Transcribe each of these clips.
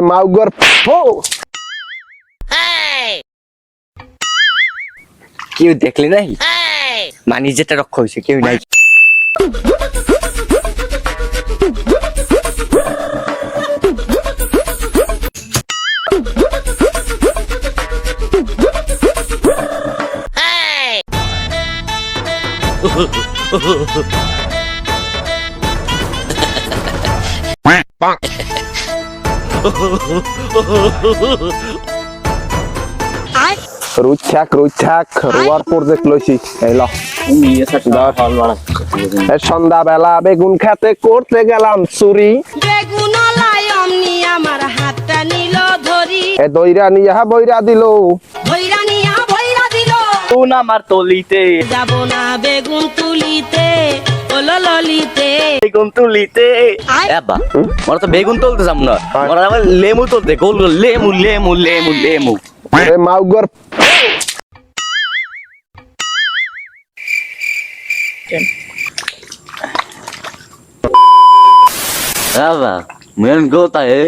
মাউগর ফো। কেউ দেখলে নাই? মানি যেটা রক্ষা হয়েছে কেউ নাই। রুচ্ছাক রুচ্ছাক রোয়ার প্রজেক্ট লইছি এই ল এ সন্ধ্যাবেলা বেগুন খেতে করতে গেলাম চুরি বেগুন অমনি আমার হাতটা নিল ধরি এ দইরা নিয়া বইরা দিল ভৈরা নিয়া ভৈরা দিল কোন আমার তলিতে যাব না বেগুন তুলিতে ললিতে। বেগুন তুলিতে। আয়। আব্বা মোরা তো বেগুন তুলতে যাব না। মোরা আবার লেমু তুলতে গোল গোল লেমু লেমু লেমু লেমু এ মাউগর। আব্বা মেন গোতা এ।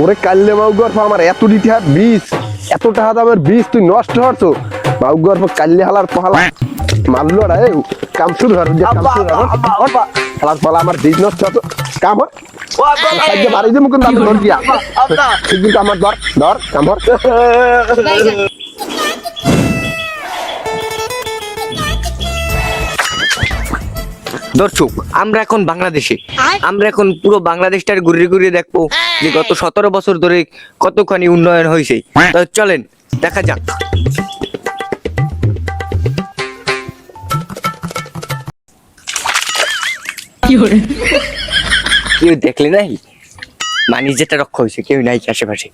ওরে কাল্লে মাউগর আমার এত দিতে বিষ এত টাকা দামের বিষ তুই নষ্ট হচ্ছ। মাউগর কাল্লে হালার পহালা। মারলো রে। কাম শুরু হর কাম শুরু হর আমার নষ্ট কাম হর সাহায্য বাড়ি যে মুকুন দাম ধর দিয়া। ঠিক আমার ধর ধর কাম হর দর্শক আমরা এখন বাংলাদেশে। আমরা এখন পুরো বাংলাদেশটার ঘুরে ঘুরিয়ে দেখব যে গত সতেরো বছর ধরে কতখানি উন্নয়ন হয়েছে। তো চলেন দেখা যাক। কেউ দেখলে নাই? মানি যেটা রক্ষা হয়েছে কেউ নাই আশেপাশে।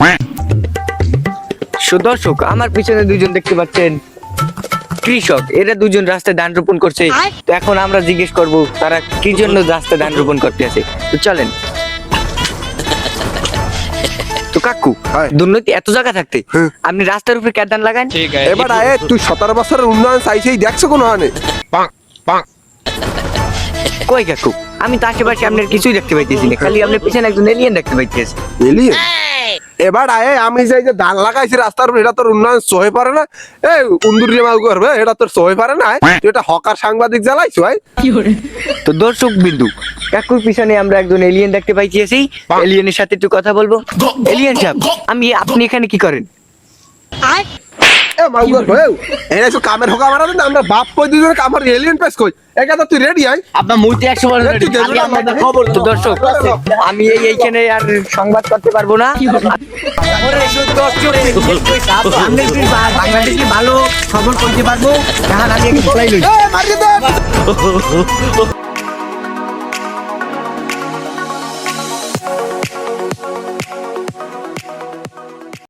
সুদর্শক আমার পিছনে দুজন দেখতে পাচ্ছেন। কৃষক এরা দুজন রাস্তায় ধান রোপণ করছে। তো এখন আমরা জিজ্ঞেস করব তারা কি জন্য রাস্তায় ধান রোপণ করতে আছে? তো চলেন। তো কাকু হায়। দুর্নীতি এত জায়গা থাকতে হ্যাঁ। আপনি রাস্তার উপরে ক্যাদান লাগান। এবার আয় তুই সতেরো বছরের উন্নয়ন চাইছেই দেখছ কোনো হানে? কই কাকু? আমি তো আশেপাশে আপনার কিছুই দেখতে পাইতেছি না খালি আপনার পিছনে একজন এলিয়েন দেখতে পাইতেছি। এলিয়ে এবার আয় আমি যাই যে ধান লাগাইছি রাস্তার উপর এটা তোর উন্নয়ন সহে পারে না? এই উন্দুরি মাউ করবে এটা তোর সহে পারে না তুই এটা হকার সাংবাদিক জ্বালাইছো ভাই তো দর্শক বিন্দু কাকুর পিছনে আমরা একজন এলিয়েন দেখতে পাইতেছি। এলিয়েনের সাথে একটু কথা বলব। এলিয়েন সাহেব আমি আপনি এখানে কি করেন? আয়। এ মাউ করবে এরা তো কামের হোকা মারা দিন আমরা বাপ কই দুজন কামের এলিয়েন পেস কই। একা তো তুই রেডি আই আপনার মুহূর্তে একশো বার একটু দেবো আমাদের খবর তো দর্শক আমি এই এইখানে আর সংবাদ করতে পারব না। বাংলাদেশে ভালো খবর করতে পারব। তাহলে আমি একটু বলাই লই। এ মারিয়ে দে